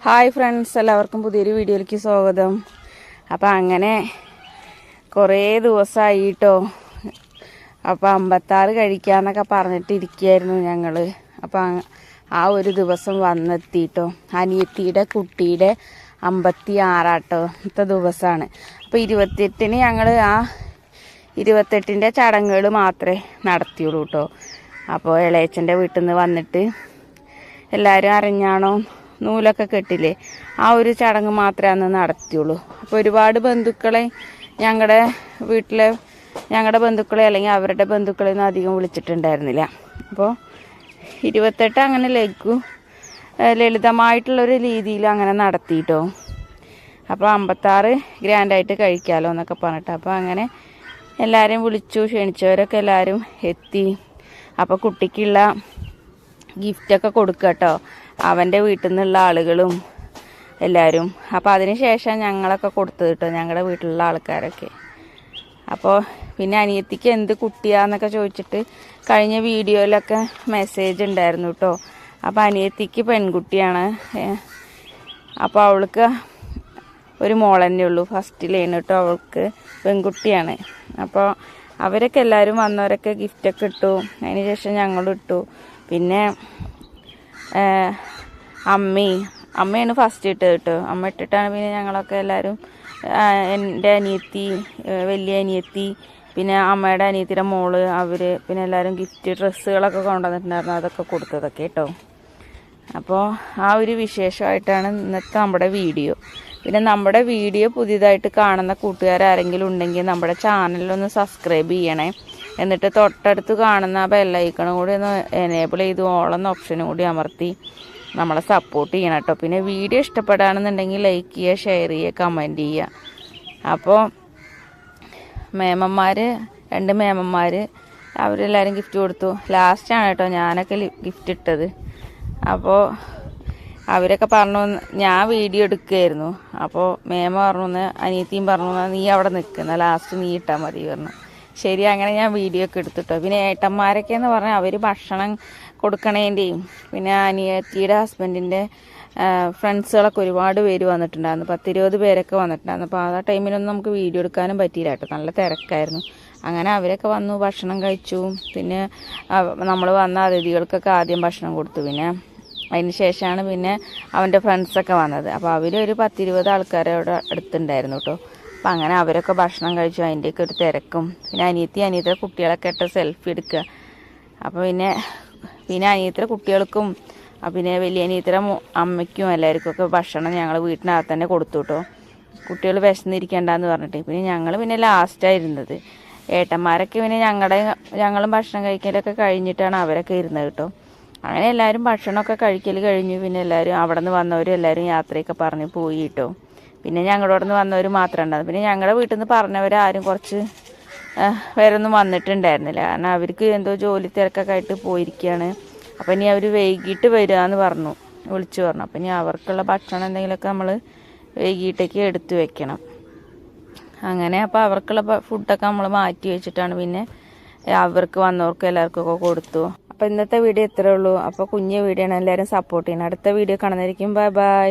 Hi friends എല്ലാവർക്കും പുതിയൊരു വീഡിയോയിലേക്ക് സ്വാഗതം. അപ്പം അങ്ങനെ കുറേ ദിവസമായി കേട്ടോ അപ്പം അമ്പത്താറ് കഴിക്കാന്നൊക്കെ പറഞ്ഞിട്ട് ഇരിക്കുകയായിരുന്നു ഞങ്ങൾ അപ്പം ആ ഒരു ദിവസം വന്നെത്തിയിട്ടോ അനിയത്തിയുടെ കുട്ടിയുടെ അമ്പത്തി ആറാട്ടോ ഇന്നത്തെ ദിവസമാണ് അപ്പോൾ ഇരുപത്തെട്ടിന് ഞങ്ങൾ ആ ഇരുപത്തെട്ടിന്റെ ചടങ്ങുകൾ മാത്രമേ നടത്തിയുള്ളൂ കേട്ടോ അപ്പോൾ ഇളയച്ചന്റെ വീട്ടിൽ നിന്ന് വന്നിട്ട് എല്ലാവരും അറിഞ്ഞാണോ? നൂലൊക്കെ കെട്ടില്ലേ? ആ ഒരു ചടങ്ങ് മാത്രമേ അന്ന് നടത്തിയുള്ളൂ. അപ്പോൾ ഒരുപാട് ബന്ധുക്കളെ ഞങ്ങളുടെ വീട്ടിലെ ഞങ്ങളുടെ ബന്ധുക്കളെ അല്ലെങ്കിൽ അവരുടെ ബന്ധുക്കളെ ഒന്നും അധികം വിളിച്ചിട്ടുണ്ടായിരുന്നില്ല. അപ്പോൾ ഇരുപത്തെട്ട് അങ്ങനെ ലഘു ലളിതമായിട്ടുള്ളൊരു രീതിയിൽ അങ്ങനെ നടത്തിയിട്ടോ അപ്പോൾ അമ്പത്താറ് ഗ്രാൻഡായിട്ട് കഴിക്കാമല്ലോ എന്നൊക്കെ പറഞ്ഞിട്ട് അപ്പോൾ അങ്ങനെ എല്ലാവരെയും വിളിച്ചു ക്ഷണിച്ചവരൊക്കെ എല്ലാവരും എത്തി. അപ്പോൾ കുട്ടിക്കുള്ള ഗിഫ്റ്റൊക്കെ കൊടുക്കുക കേട്ടോ അവന്റെ വീട്ടിൽ നിന്നുള്ള ആളുകളും എല്ലാവരും അപ്പോൾ അതിന് ശേഷം ഞങ്ങളൊക്കെ കൊടുത്തത് കേട്ടോ ഞങ്ങളുടെ വീട്ടിലുള്ള ആൾക്കാരൊക്കെ. അപ്പോൾ പിന്നെ അനിയത്തിക്ക് എന്ത് കുട്ടിയാന്നൊക്കെ ചോദിച്ചിട്ട് കഴിഞ്ഞ വീഡിയോയിലൊക്കെ മെസ്സേജ് ഉണ്ടായിരുന്നു കേട്ടോ അപ്പോൾ അനിയത്തിക്ക് പെൺകുട്ടിയാണ്. അപ്പോൾ അവൾക്ക് ഒരു മോൾ തന്നെ ഉള്ളൂ ഫസ്റ്റിലേന് കേട്ടോ അവൾക്ക് പെൺകുട്ടിയാണ്. അപ്പോൾ അവരൊക്കെ എല്ലാവരും വന്നവരൊക്കെ ഗിഫ്റ്റൊക്കെ ഇട്ടു. അതിന് ശേഷം ഞങ്ങളും ഇട്ടു. പിന്നെ അമ്മി. അമ്മയാണ് ഫസ്റ്റ് ഇട്ടത് കേട്ടോ. അമ്മ ഇട്ടിട്ടാണ് പിന്നെ ഞങ്ങളൊക്കെ എല്ലാവരും എന്റെ അനിയത്തി വലിയ അനിയത്തി പിന്നെ അമ്മയുടെ അനിയത്തിയുടെ മോൾ അവർ പിന്നെ എല്ലാവരും ഗിഫ്റ്റ് ഡ്രസ്സുകളൊക്കെ കൊണ്ടുവന്നിട്ടുണ്ടായിരുന്നു. അതൊക്കെ കൊടുത്തതൊക്കെ കേട്ടോ. അപ്പോൾ ആ ഒരു വിശേഷമായിട്ടാണ് ഇന്നത്തെ നമ്മുടെ വീഡിയോ. പിന്നെ നമ്മുടെ വീഡിയോ പുതിയതായിട്ട് കാണുന്ന കൂട്ടുകാർ ആരെങ്കിലും ഉണ്ടെങ്കിൽ നമ്മുടെ ചാനലൊന്ന് സബ്സ്ക്രൈബ് ചെയ്യണേ. എന്നിട്ട് തൊട്ടടുത്ത് കാണുന്ന ബെല്ലൈക്കണും കൂടി ഒന്ന് എനേബിൾ ചെയ്ത് ഓളെന്ന ഓപ്ഷനും കൂടി അമർത്തി നമ്മളെ സപ്പോർട്ട് ചെയ്യണം കേട്ടോ. പിന്നെ വീഡിയോ ഇഷ്ടപ്പെടുകയാണെന്നുണ്ടെങ്കിൽ ലൈക്ക് ചെയ്യുക ഷെയർ ചെയ്യുക കമന്റ് ചെയ്യുക. അപ്പോൾ മേമന്മാർ രണ്ട് മേമന്മാർ അവരെല്ലാവരും ഗിഫ്റ്റ് കൊടുത്തു. ലാസ്റ്റാണ് കേട്ടോ ഞാനൊക്കെ ഗിഫ്റ്റ് ഇട്ടത്. അപ്പോൾ അവരൊക്കെ പറഞ്ഞു ഞാൻ വീഡിയോ എടുക്കുകയായിരുന്നു. അപ്പോൾ മേമ പറഞ്ഞു "ഒന്ന് അനിയത്തിയും പറഞ്ഞു "എന്നാ നീ അവിടെ നിൽക്കുന്ന ലാസ്റ്റ് നീ ഇട്ടാൽ മതി പറഞ്ഞു. ശരി അങ്ങനെ ഞാൻ വീഡിയോ ഒക്കെ എടുത്തിട്ടോ. പിന്നെ ഏട്ടന്മാരൊക്കെ എന്ന് പറഞ്ഞാൽ അവർ ഭക്ഷണം കൊടുക്കണേന്റെയും പിന്നെ അനിയത്തിയുടെ ഹസ്ബൻഡിന്റെ ഫ്രണ്ട്സുകളൊക്കെ ഒരുപാട് പേര് വന്നിട്ടുണ്ടായിരുന്നു. പത്തിരുപത് പേരൊക്കെ വന്നിട്ടുണ്ടായിരുന്നു. അപ്പോൾ ആ ടൈമിലൊന്നും നമുക്ക് വീഡിയോ എടുക്കാനും പറ്റിയില്ല കേട്ടോ. നല്ല തിരക്കായിരുന്നു. അങ്ങനെ അവരൊക്കെ വന്നു ഭക്ഷണം കഴിച്ചു. പിന്നെ നമ്മൾ വന്ന അതിഥികൾക്കൊക്കെ ആദ്യം ഭക്ഷണം കൊടുത്തു. പിന്നെ അതിന് ശേഷമാണ് പിന്നെ അവന്റെ ഫ്രണ്ട്സൊക്കെ വന്നത്. അപ്പോൾ അവരൊരു പത്തിരുപത് ആൾക്കാരെ അവിടെ അടുത്തുണ്ടായിരുന്നു കേട്ടോ അപ്പോൾ അങ്ങനെ അവരൊക്കെ ഭക്ഷണം കഴിച്ചു. അതിന്റെയൊക്കെ ഒരു തിരക്കും. പിന്നെ അനിയത്തി അനിയത്തിയുടെ കുട്ടികളൊക്കെ ഇട്ട് സെൽഫി എടുക്കുക. അപ്പോൾ പിന്നെ പിന്നെ അനിയത്തിയുടെ കുട്ടികൾക്കും പിന്നെ വലിയ അനിയത്തിയുടെ അമ്മയ്ക്കും എല്ലാവർക്കും ഒക്കെ ഭക്ഷണം ഞങ്ങൾ വീട്ടിനകത്ത് തന്നെ കൊടുത്തു കേട്ടോ കുട്ടികൾ വിശന്നിരിക്കേണ്ടെന്ന് പറഞ്ഞിട്ട്. പിന്നെ ഞങ്ങൾ പിന്നെ ലാസ്റ്റായിരുന്നത് ഏട്ടന്മാരൊക്കെ പിന്നെ ഞങ്ങളുടെ ഞങ്ങളും ഭക്ഷണം കഴിക്കലൊക്കെ കഴിഞ്ഞിട്ടാണ് അവരൊക്കെ ഇരുന്നത് കേട്ടോ അങ്ങനെ എല്ലാവരും ഭക്ഷണമൊക്കെ കഴിക്കൽ കഴിഞ്ഞു. പിന്നെ എല്ലാവരും അവിടെ നിന്ന് വന്നവരും എല്ലാവരും യാത്രയൊക്കെ പറഞ്ഞ് പോയി കേട്ടോ പിന്നെ ഞങ്ങളുടെ നിന്ന് വന്നവർ മാത്രമേ ഉണ്ടായിരുന്നു. പിന്നെ ഞങ്ങളുടെ വീട്ടിൽ നിന്ന് പറഞ്ഞവരാരും കുറച്ച് വേറൊന്നും വന്നിട്ടുണ്ടായിരുന്നില്ല. കാരണം അവർക്ക് എന്തോ ജോലി തിരക്കൊക്കെ ആയിട്ട് പോയിരിക്കുകയാണ് അപ്പം ഇനി അവർ വൈകിട്ട് വരിക എന്ന് പറഞ്ഞു. വിളിച്ചു പറഞ്ഞു. അപ്പം ഇനി അവർക്കുള്ള ഭക്ഷണം എന്തെങ്കിലുമൊക്കെ നമ്മൾ വൈകിട്ടേക്ക് എടുത്തു വെക്കണം. അങ്ങനെ അപ്പോൾ അവർക്കുള്ള ഫുഡൊക്കെ നമ്മൾ മാറ്റി വെച്ചിട്ടാണ് പിന്നെ അവർക്ക് വന്നവർക്ക് എല്ലാവർക്കും ഒക്കെ കൊടുത്തു. അപ്പോൾ ഇന്നത്തെ വീഡിയോ ഇത്രേ ഉള്ളൂ. അപ്പോൾ കുഞ്ഞ് വീഡിയോ ആണ്. എല്ലാവരും സപ്പോർട്ട് ചെയ്യണം. അടുത്ത വീഡിയോ കാണുന്നതായിരിക്കും. Bye bye